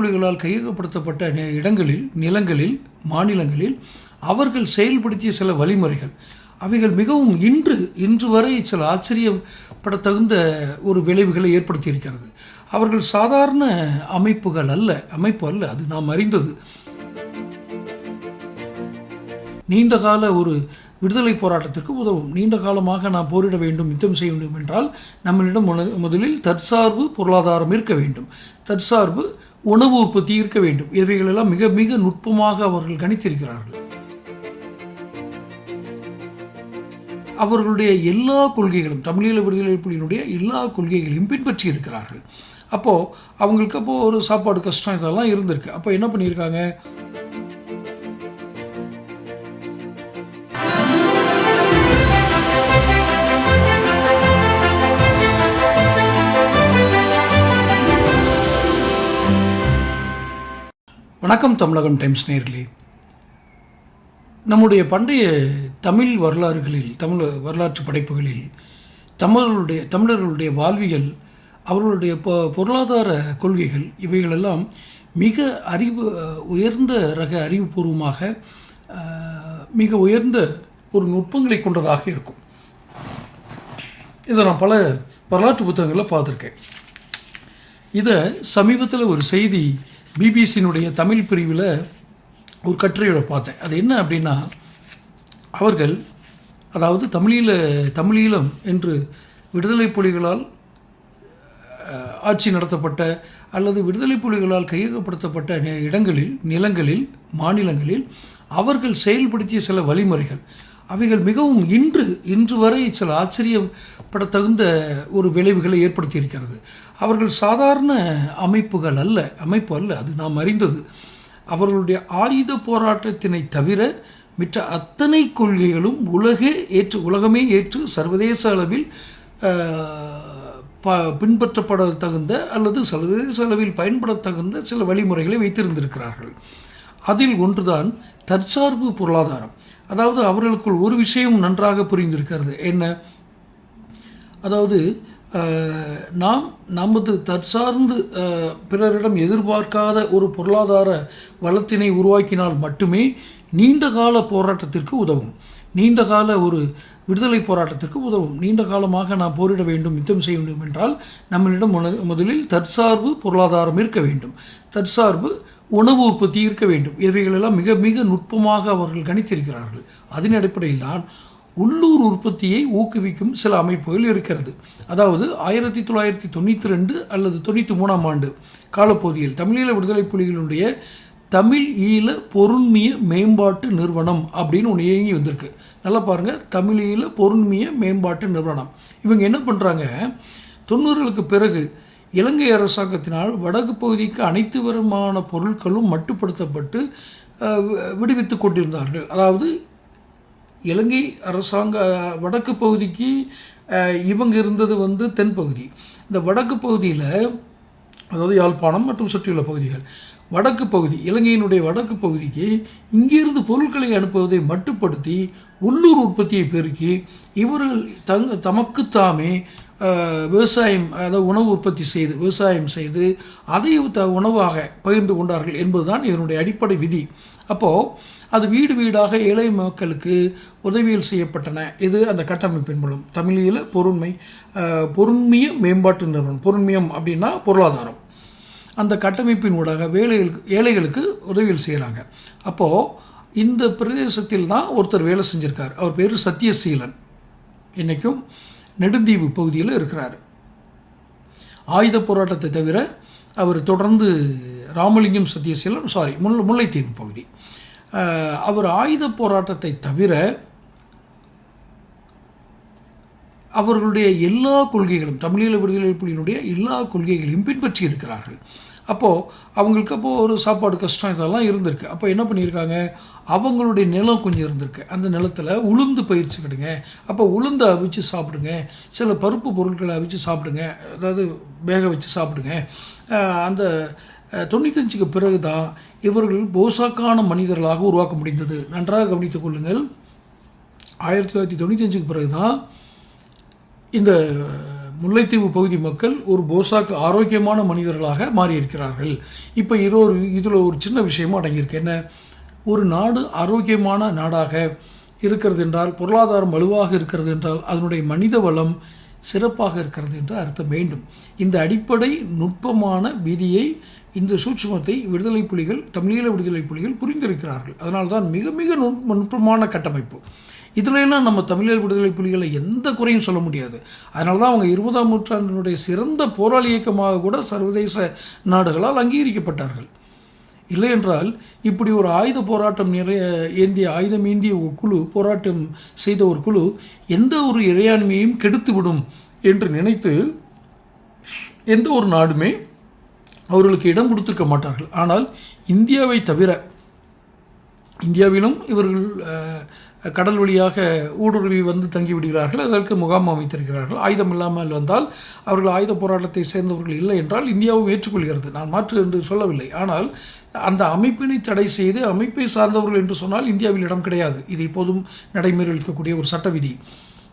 புலிகளால் கையகப்படுத்தப்பட்ட இடங்களில் நிலங்களில் மாநிலங்களில் அவர்கள் செயல்படுத்திய சில வழிமுறைகள். அவைகள் மிகவும் இன்று இன்று வரை சில ஆச்சரியப்பட தகுந்த ஒரு விளைவுகளை ஏற்படுத்தியிருக்கிறது. அவர்கள் சாதாரண அமைப்புகள் அல்ல அமைப்பு அல்ல அது நாம் அறிந்தது. நீண்ட கால ஒரு விடுதலை போராட்டத்திற்கு உதவும். நீண்ட காலமாக நாம் போரிட வேண்டும் யுத்தம் செய்ய வேண்டும் என்றால் நம்மளிடம் முதலில் தற்சார்பு பொருளாதாரம் இருக்க வேண்டும். தற்சார்பு உணவு உற்பத்தி இருக்க வேண்டும். இவைகளெல்லாம் மிக மிக நுட்பமாக அவர்கள் கணித்திருக்கிறார்கள். அவர்களுடைய எல்லா கொள்கைகளும் தமிழீழ விடுதலை புலியினுடைய எல்லா கொள்கைகளையும் பின்பற்றி இருக்கிறார்கள் அப்போது அவங்களுக்கு அப்போது ஒரு சாப்பாடு கஷ்டம் இதெல்லாம் இருந்திருக்கு. அப்போ என்ன பண்ணியிருக்காங்க? வணக்கம் தமிழகம் டைம்ஸ் நேர்களே. நம்முடைய பண்டைய தமிழ் வரலாறுகளில் தமிழ் வரலாற்று படைப்புகளில் தமிழர்களுடைய தமிழர்களுடைய வாழ்வியல் அவர்களுடைய பொ பொருளாதார கொள்கைகள் இவைகளெல்லாம் மிக அறிவு உயர்ந்த ரக அறிவுபூர்வமாக மிக உயர்ந்த ஒரு நுட்பங்களை கொண்டதாக இருக்கும். இதை நான் பல வரலாற்று புத்தகங்களில் பார்த்துருக்கேன். இதை சமீபத்தில் ஒரு செய்தி பிபிசியினுடைய தமிழ் பிரிவில் ஒரு கட்டுரையோட பார்த்தேன். அது என்ன அப்படின்னா அவர்கள் அதாவது தமிழீழ தமிழீழம் என்று விடுதலை புலிகளால் ஆட்சி நடத்தப்பட்ட அல்லது விடுதலை புலிகளால் கையகப்படுத்தப்பட்ட இடங்களில் நிலங்களில் மாநிலங்களில் அவர்கள் செயல்படுத்திய சில வழிமுறைகள். அவைகள் மிகவும் இன்று இன்று வரை சில ஆச்சரியப்பட தகுந்த ஒரு விளைவுகளை ஏற்படுத்தியிருக்கிறது. அவர்கள் சாதாரண அமைப்புகள் அல்ல அமைப்பு அல்ல அது நாம் அறிந்தது. அவர்களுடைய ஆயுத போராட்டத்தினை தவிர மற்ற அத்தனை கொள்கைகளும் உலகே ஏற்று உலகமே ஏற்று சர்வதேச அளவில் ப பின்பற்றப்பட தகுந்த அல்லது சர்வதேச அளவில் பயன்பட தகுந்த சில வழிமுறைகளை வைத்திருந்திருக்கிறார்கள். அதில் ஒன்றுதான் தற்சார்பு பொருளாதாரம். அதாவது அவர்களுக்குள் ஒரு விஷயம் நன்றாக புரிந்திருக்கிறது. என்ன? அதாவது நாம் நமது தற்சார்ந்து பிறரிடம் எதிர்பார்க்காத ஒரு பொருளாதார வளத்தினை உருவாக்கினால் மட்டுமே நீண்ட கால போராட்டத்திற்கு உதவும். நீண்ட கால ஒரு விடுதலை போராட்டத்திற்கு உதவும். நீண்ட காலமாக நாம் போரிட வேண்டும் யுத்தம் செய்ய வேண்டும் என்றால் நம்மளிடம் முதலில் தற்சார்பு பொருளாதாரம் இருக்க வேண்டும். தற்சார்பு உணவு உற்பத்தி இருக்க வேண்டும். இவைகளெல்லாம் மிக மிக நுட்பமாக அவர்கள் கணித்திருக்கிறார்கள். அதன் அடிப்படையில் தான் உள்ளூர் உற்பத்தியை ஊக்குவிக்கும் சில அமைப்புகள் இருக்கிறது. அதாவது ஆயிரத்தி தொள்ளாயிரத்தி தொண்ணூற்றி ரெண்டு அல்லது தொண்ணூற்றி மூணாம் ஆண்டு காலப்பகுதியில் தமிழீழ விடுதலை புலிகளுடைய தமிழ் ஈழ பொருண்மிய மேம்பாட்டு நிறுவனம் அப்படின்னு ஒன்று இயங்கி வந்திருக்கு. நல்லா பாருங்கள் தமிழீழ பொருண்மிய மேம்பாட்டு நிறுவனம். இவங்க என்ன பண்ணுறாங்க தொண்ணூறுகளுக்கு பிறகு இலங்கை அரசாங்கத்தினால் வடக்கு பகுதிக்கு அனைத்து விதமான பொருட்களும் மட்டுப்படுத்தப்பட்டு விடுவித்து வி- கொண்டிருந்தார்கள். அதாவது இலங்கை அரசாங்க வடக்கு பகுதிக்கு இவங்க இருந்தது வந்து தென்பகுதி இந்த வடக்கு பகுதியில் அதாவது யாழ்ப்பாணம் மற்றும் சுற்றியுள்ள பகுதிகள் வடக்கு பகுதி இலங்கையினுடைய வடக்கு பகுதிக்கு இங்கிருந்து பொருட்களை அனுப்புவதை மட்டுப்படுத்தி உள்ளூர் உற்பத்தியை பெருக்கி இவர்கள் தங் தமக்கு தாமே விவசாயம் அதாவது உணவு உற்பத்தி செய்து விவசாயம் செய்து அதை த உணவாக பகிர்ந்து கொண்டார்கள் என்பதுதான் இதனுடைய அடிப்படை விதி. அப்போது அது வீடு வீடாக ஏழை மக்களுக்கு உதவிகள் செய்யப்பட்டன. இது அந்த கட்டமைப்பின் மூலம். தமிழில் பொருண்மை பொருண்மைய மேம்பாட்டு நிறுவனம். பொருண்மியம் அப்படின்னா பொருளாதாரம். அந்த கட்டமைப்பின் ஊடாக வேலைகளுக்கு ஏழைகளுக்கு உதவிகள் செய்கிறாங்க அப்போது இந்த பிரதேசத்தில் தான் ஒருத்தர் வேலை செஞ்சுருக்கார். அவர் பேர் சத்தியசீலன் இன்றைக்கும் நெடுந்தீவு பகுதியில் இருக்கிறார். ஆயுத போராட்டத்தை தவிர அவர் தொடர்ந்து ராமலிங்கம் சத்யசீலன் சாரி முல்லை முல்லைத்தீவு பகுதி. அவர் ஆயுத போராட்டத்தை தவிர அவர்களுடைய எல்லா கொள்கைகளும் தமிழீழ விடுதலை புலியினுடைய எல்லா கொள்கைகளையும் பின்பற்றி இருக்கிறார்கள். அப்போது அவங்களுக்கு அப்போது ஒரு சாப்பாடு கஷ்டம் இதெல்லாம் இருந்திருக்கு. அப்போ என்ன பண்ணியிருக்காங்க? அவங்களுடைய நிலம் கொஞ்சம் இருந்திருக்கு. அந்த நிலத்தில் உளுந்து பயிற்சிக்கிடுங்க அப்போ உளுந்து அவிச்சு சாப்பிடுங்க. சில பருப்பு பொருட்களை அவிச்சு சாப்பிடுங்க. அதாவது வேக வச்சு சாப்பிடுங்க. அந்த தொண்ணூத்தஞ்சுக்கு பிறகு தான் இவர்கள் போசாக்கான மனிதர்களாக உருவாக்க முடிந்தது. நன்றாக கவனித்துக் கொள்ளுங்கள். ஆயிரத்தி தொள்ளாயிரத்தி தொண்ணூத்தஞ்சுக்கு பிறகு தான் இந்த முல்லைத்தீவு பகுதி மக்கள் ஒரு போசாக்கு ஆரோக்கியமான மனிதர்களாக மாறியிருக்கிறார்கள். இப்போ இது ஒரு இதில் ஒரு சின்ன விஷயமும் அடங்கியிருக்கு. என்ன? ஒரு நாடு ஆரோக்கியமான நாடாக இருக்கிறது என்றால் பொருளாதாரம் வலுவாக இருக்கிறது என்றால் அதனுடைய மனித வளம் சிறப்பாக இருக்கிறது என்று அர்த்தம் வேண்டும். இந்த அடிப்படை நுட்பமான விதியை இந்த சூட்சுமத்தை விடுதலை புலிகள் தமிழீழ விடுதலை புலிகள் புரிந்திருக்கிறார்கள். அதனால்தான் மிக மிக நுட்- நுட்பமான கட்டமைப்பு. இதுல நம்ம தமிழீழ விடுதலை புலிகளை எந்த குறையும் சொல்ல முடியாது. அதனால தான் அவங்க இருபதாம் நூற்றாண்டினுடைய சிறந்த போராளி இயக்கமாக கூட சர்வதேச நாடுகளால் அங்கீகரிக்கப்பட்டார்கள். இல்லை என்றால் இப்படி ஒரு ஆயுத போராட்டம் நிறைய ஏந்திய ஆயுதம் ஏந்திய ஒரு குழு போராட்டம் செய்த ஒரு குழு எந்த ஒரு இறையாண்மையையும் கெடுத்து விடும் என்று நினைத்து எந்த ஒரு நாடுமே அவர்களுக்கு இடம் கொடுத்திருக்க மாட்டார்கள். ஆனால் இந்தியாவை தவிர இந்தியாவிலும் இவர்கள் கடல் வழியாக ஊடுருவி வந்து தங்கிவிடுகிறார்கள். அதற்கு முகாம் அமைத்திருக்கிறார்கள். ஆயுதம் இல்லாமல் வந்தால் அவர்கள் ஆயுத போராட்டத்தை சேர்ந்தவர்கள் இல்லை என்றால் இந்தியாவும் ஏற்றுக்கொள்கிறது. நான் மாற்று என்று சொல்லவில்லை. ஆனால் அந்த அமைப்பினை தடை செய்து அமைப்பை சார்ந்தவர்கள் என்று சொன்னால் இந்தியாவில் இடம் கிடையாது. இது இப்போதும் நடைமுறையில் இருக்கக்கூடிய ஒரு சட்ட விதி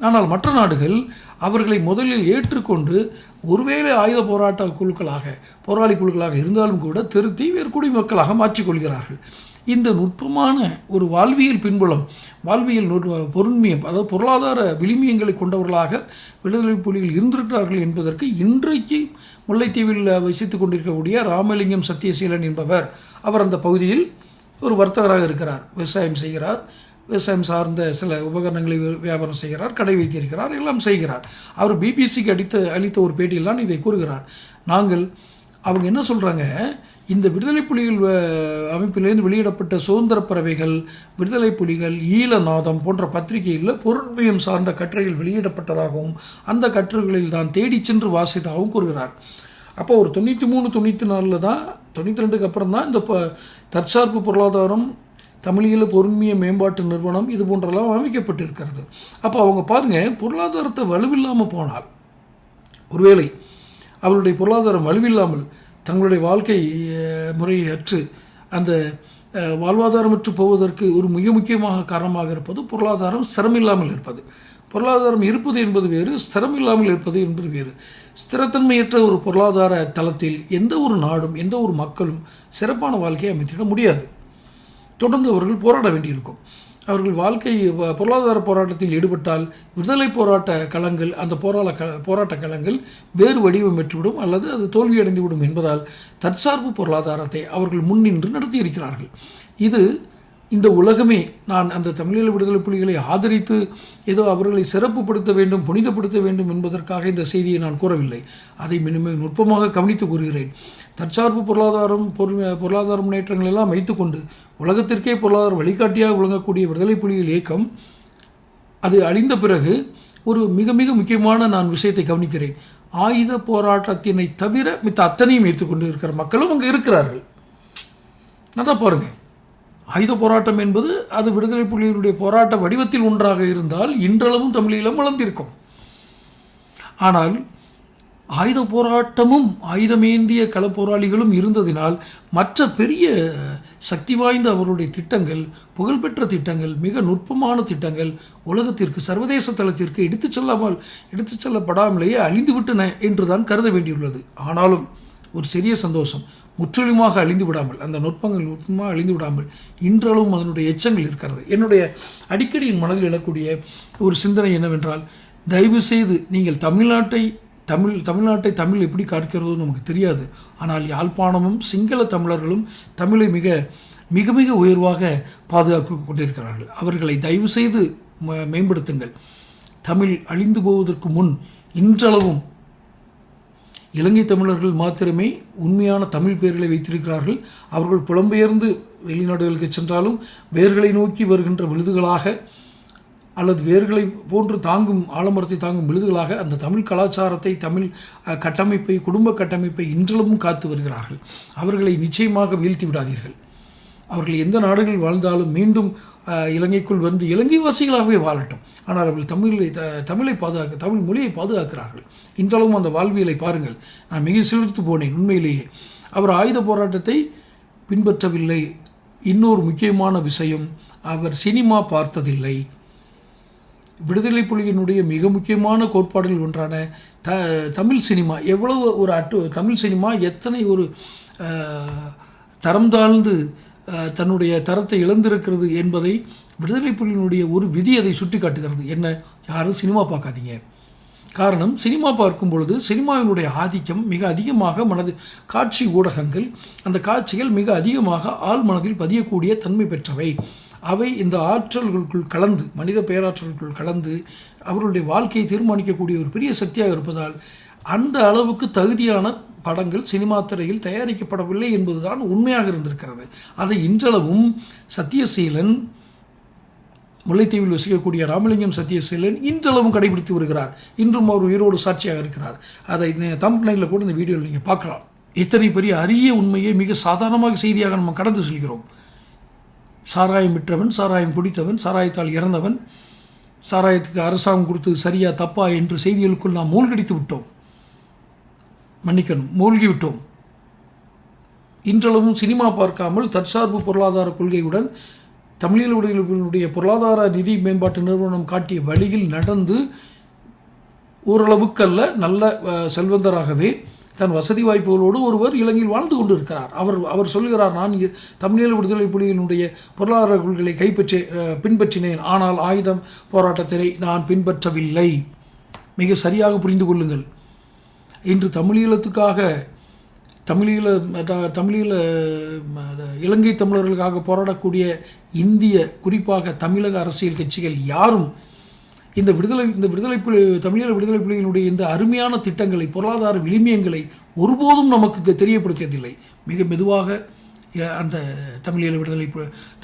ஆனால் மற்ற நாடுகள் அவர்களை முதலில் ஏற்றுக்கொண்டு ஒருவேளை ஆயுத போராட்ட குழுக்களாக போராளி குழுக்களாக இருந்தாலும் கூட திருத்தி வேறு குடிமக்களாக மாற்றிக்கொள்கிறார்கள் இந்த நுட்பமான ஒரு வாழ்வியல் பின்புலம் வாழ்வியல் பொருண்மியம் அதாவது பொருளாதார விளிமியங்களை கொண்டவர்களாக விடுதலை புலிகள் இருந்திருக்கிறார்கள் என்பதற்கு இன்றைக்கு முல்லைத்தீவில் வசித்துக் கொண்டிருக்கக்கூடிய ராமலிங்கம் சத்தியசீலன் என்பவர் அவர் அந்த பகுதியில் ஒரு வர்த்தகராக இருக்கிறார் விவசாயம் செய்கிறார். விவசாயம் சார்ந்த சில உபகரணங்களை வியாபாரம் செய்கிறார் கடை வைத்திருக்கிறார் எல்லாம் செய்கிறார். அவர் பிபிசிக்கு அடித்த அளித்த ஒரு பேட்டியில் தான் இதை கூறுகிறார். நாங்கள் அவங்க என்ன சொல்கிறாங்க இந்த விடுதலை புலிகள் அமைப்பிலிருந்து வெளியிடப்பட்ட சுதந்திர பறவைகள் விடுதலை புலிகள் ஈழநாதம் போன்ற பத்திரிகையில் பொருட்மயம் சார்ந்த கட்டுரைகள் வெளியிடப்பட்டதாகவும் அந்த கட்டுரைகளில் தான் தேடிச் சென்று வாசித்தாகவும் கூறுகிறார். அப்போ ஒரு தொண்ணூற்றி மூணு தொண்ணூற்றி நாலில் தான் தொண்ணூற்றி ரெண்டுக்கு அப்புறம் தான் இந்த ப தற்சார்பு பொருளாதாரம் தமிழீழ பொருண்மைய மேம்பாட்டு நிறுவனம் இது போன்றெல்லாம் அமைக்கப்பட்டு இருக்கிறது அப்போ அவங்க பாருங்கள் பொருளாதாரத்தை வலுவில்லாமல் போனால் ஒருவேளை அவருடைய பொருளாதாரம் வலுவில்லாமல் தங்களுடைய வாழ்க்கை முறையை அற்று அந்த வாழ்வாதாரமற்று போவதற்கு ஒரு மிக முக்கியமாக காரணமாக இருப்பது பொருளாதாரம் சிரமில்லாமல் இருப்பது. பொருளாதாரம் இருப்பது என்பது வேறு ஸ்திரம் இல்லாமல் இருப்பது என்பது வேறு. ஸ்திரத்தன்மையற்ற ஒரு பொருளாதார தளத்தில் எந்த ஒரு நாடும் எந்த ஒரு மக்களும் சிறப்பான வாழ்க்கையை அமைத்திட முடியாது. தொடர்ந்து அவர்கள் போராட வேண்டியிருக்கும். அவர்கள் வாழ்க்கை பொருளாதார போராட்டத்தில் ஈடுபட்டால் விடுதலை போராட்ட களங்கள் அந்த போராள க போராட்ட களங்கள் வேறு வடிவம் பெற்றுவிடும் அல்லது அது தோல்வியடைந்துவிடும் என்பதால் தற்சார்பு பொருளாதாரத்தை அவர்கள் முன்னின்று நடத்தியிருக்கிறார்கள். இது இந்த உலகமே நான் அந்த தமிழீழ விடுதலை புலிகளை ஆதரித்து ஏதோ அவர்களை சிறப்புப்படுத்த வேண்டும் புனிதப்படுத்த வேண்டும் என்பதற்காக இந்த செய்தியை நான் கூறவில்லை. அதை மினிம நுட்பமாக கவனித்து கூறுகிறேன். தற்சார்பு பொருளாதாரம் பொருள் பொருளாதார முன்னேற்றங்கள் எல்லாம் வைத்துக்கொண்டு உலகத்திற்கே பொருளாதார வழிகாட்டியாக விளங்கக்கூடிய விடுதலை புலிகள் இயக்கம் அது அழிந்த பிறகு ஒரு மிக மிக முக்கியமான நான் விஷயத்தை கவனிக்கிறேன். ஆயுத போராட்டத்தினை தவிர மித்த அத்தனையும் ஏற்றுக்கொண்டு இருக்கிற மக்களும் அங்கே இருக்கிறார்கள். நல்லா பாருங்கள் ஆயுத போராட்டம் என்பது அது விடுதலை புலிகளுடைய போராட்ட வடிவத்தில் ஒன்றாக இருந்தால் இன்றளவும் தமிழீழம் வளர்ந்திருக்கும். ஆனால் ஆயுத போராட்டமும் ஆயுதமேந்திய களப்போராளிகளும் இருந்ததினால் மற்ற பெரிய சக்தி வாய்ந்த அவருடைய திட்டங்கள் புகழ்பெற்ற திட்டங்கள் மிக நுட்பமான திட்டங்கள் உலகத்திற்கு சர்வதேச தளத்திற்கு எடுத்துச் செல்லாமல் எடுத்துச் செல்லப்படாமலேயே அழிந்துவிட்டன என்றுதான் கருத வேண்டியுள்ளது. ஆனாலும் ஒரு சிறிய சந்தோஷம். முற்றிலுமாக அழிந்து விடாமல் அந்த நுட்பங்கள் நுட்பமாக அழிந்து விடாமல் இன்றளவும் அதனுடைய எச்சங்கள் இருக்கிறது. என்னுடைய அடிக்கடி என் மனதில் எழக்கூடிய ஒரு சிந்தனை என்னவென்றால் தயவு செய்து நீங்கள் தமிழ்நாட்டை தமிழ் தமிழ்நாட்டை தமிழ் எப்படி காக்கிறதோ நமக்கு தெரியாது. ஆனால் யாழ்ப்பாணமும் சிங்கள தமிழர்களும் தமிழை மிக மிக மிக உயர்வாக பாதுகாக்க கொண்டிருக்கிறார்கள். அவர்களை தயவு செய்து ம- மேம்படுத்துங்கள். தமிழ் அழிந்து போவதற்கு முன் இன்றளவும் இலங்கை தமிழர்கள் மாத்திரமே உண்மையான தமிழ் பெயர்களை வைத்திருக்கிறார்கள். அவர்கள் புலம்பெயர்ந்து வெளிநாடுகளுக்கு சென்றாலும் வேர்களை நோக்கி வருகின்ற விழுதுகளாக அல்லது வேர்களை போன்று தாங்கும் ஆலமரத்தை தாங்கும் விழுதுகளாக அந்த தமிழ் கலாச்சாரத்தை தமிழ் கட்டமைப்பை குடும்ப கட்டமைப்பை இன்றளவும் காத்து வருகிறார்கள். அவர்களை நிச்சயமாக வீழ்த்தி விடாதீர்கள். அவர்கள் எந்த நாடுகளில் வாழ்ந்தாலும் மீண்டும் இலங்கைக்குள் வந்து இலங்கை வாசிகளாகவே வாழட்டும். ஆனால் அவர்கள் தமிழை த- தமிழை பாதுகாக்க தமிழ் மொழியை பாதுகாக்கிறார்கள். இன்றளவும் அந்த வாழ்வியலை பாருங்கள். நான் மிக சிலிர்த்து போனேன் உண்மையிலேயே. அவர் ஆயுத போராட்டத்தை பின்பற்றவில்லை. இன்னொரு முக்கியமான விஷயம் அவர் சினிமா பார்த்ததில்லை. விடுதலை புலியினுடைய மிக முக்கியமான கோட்பாடுகள் ஒன்றான த தமிழ் சினிமா எவ்வளவு ஒரு அட்டு தமிழ் சினிமா எத்தனை ஒரு தரம் தாழ்ந்து தன்னுடைய தரத்தை இழந்திருக்கிறது என்பதை விடுதலை புலியினுடைய ஒரு விதி அதை சுட்டி காட்டுகிறது என்ன? யாரும் சினிமா பார்க்காதீங்க. காரணம் சினிமா பார்க்கும் பொழுது சினிமாவினுடைய ஆதிக்கம் மிக அதிகமாக மனது காட்சி ஊடகங்கள் அந்த காட்சிகள் மிக அதிகமாக ஆள் மனதில் பதியக்கூடிய தன்மை பெற்றவை. அவை இந்த ஆற்றல்களுக்குள் கலந்து மனித பேராற்றல்களுக்குள் கலந்து அவர்களுடைய வாழ்க்கையை தீர்மானிக்கக்கூடிய ஒரு பெரிய சக்தியாக இருப்பதால் அந்த அளவுக்கு தகுதியான படங்கள் சினிமா திரையில் தயாரிக்கப்படவில்லை என்பதுதான் உண்மையாக இருந்திருக்கிறது. அதை இன்றளவும் சத்யசீலன் முல்லைத்தீவில் வசிக்கக்கூடிய ராமலிங்கம் சத்யசீலன் இன்றளவும் கடைபிடித்து வருகிறார். இன்றும் அவர் உயிரோடு சாட்சியாக இருக்கிறார். அதை தம்பனையில் கூட இந்த வீடியோவில் நீங்கள் பார்க்கலாம். இத்தனை பெரிய அரிய உண்மையை மிக சாதாரணமாக செய்தியாக நம்ம கடந்து செல்கிறோம். சாராயம் விற்றவன் சாராயம் குடித்தவன் சாராயத்தால் இறந்தவன் சாராயத்துக்கு அரசாங்கம் கொடுத்தது சரியா தப்பா என்று செய்திகளுக்குள் நாம் மூழ்கடித்து விட்டோம். மன்னிக்கணும். மூழ்கிவிட்டோம். இன்றளவும் சினிமா பார்க்காமல் தற்சார்பு பொருளாதார கொள்கையுடன் தமிழீழ விடுதலைகளுடைய பொருளாதார நிதி மேம்பாட்டு நிறுவனம் காட்டிய வழியில் நடந்து ஓரளவுக்கல்ல நல்ல செல்வந்தராகவே தன் வசதி வாய்ப்புகளோடு ஒருவர் இலங்கையில் வாழ்ந்து கொண்டிருக்கிறார். அவர் அவர் சொல்கிறார் நான் தமிழீழ விடுதலை புலிகளினுடைய பொருளாதார கொள்கைகளை கைப்பற்றி பின்பற்றினேன். ஆனால் ஆயுதம் போராட்டத்தினை நான் பின்பற்றவில்லை. மிக சரியாக புரிந்து கொள்ளுங்கள். இன்று தமிழீழத்துக்காக தமிழீழ தமிழீழ இலங்கை தமிழர்களுக்காக போராடக்கூடிய இந்திய குறிப்பாக தமிழக அரசியல் கட்சிகள் யாரும் இந்த விடுதலை இந்த விடுதலை புலி தமிழீழ விடுதலை புலிகளுடைய இந்த அருமையான திட்டங்களை பொருளாதார விளிமியங்களை ஒருபோதும் நமக்கு தெரியப்படுத்தியதில்லை. மிக மெதுவாக அந்த தமிழீழ விடுதலை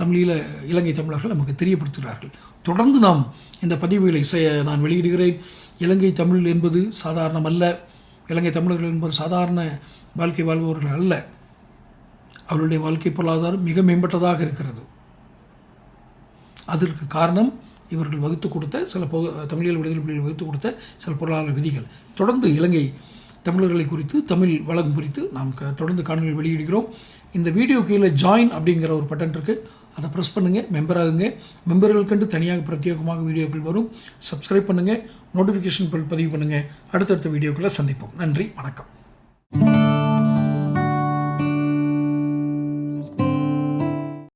தமிழீழ இலங்கை தமிழர்கள் நமக்கு தெரியப்படுத்துகிறார்கள். தொடர்ந்து நாம் இந்த பதிவுகளை செய்ய நான் வெளியிடுகிறேன். இலங்கை தமிழ் என்பது சாதாரணமல்ல. இலங்கை தமிழர்கள் என்பது சாதாரண வாழ்க்கை வாழ்பவர்கள் அல்ல. அவர்களுடைய வாழ்க்கை பொருளாதாரம் மிக மேம்பட்டதாக இருக்கிறது. அதற்கு காரணம் இவர்கள் வகுத்து கொடுத்த சில தமிழீழ விடுதலை புலிகள் வகுத்து கொடுத்த சில பொருளாதார விதிகள். தொடர்ந்து இலங்கை தமிழர்களை குறித்து தமிழ் வளம் குறித்து நாம் தொடர்ந்து காணொலி வெளியிடுகிறோம். இந்த வீடியோ கீழே ஜாயின் அப்படிங்கிற ஒரு பட்டன் இருக்குது அதை ப்ரெஸ் பண்ணுங்கள் மெம்பர் ஆகுங்க. மெம்பர்களுக்கென்று தனியாக பிரத்யேகமாக வீடியோக்கள் வரும். சப்ஸ்கிரைப் பண்ணுங்கள் நோட்டிஃபிகேஷன் பதிவு பண்ணுங்கள் அடுத்தடுத்த வீடியோக்களை சந்திப்போம். நன்றி வணக்கம்.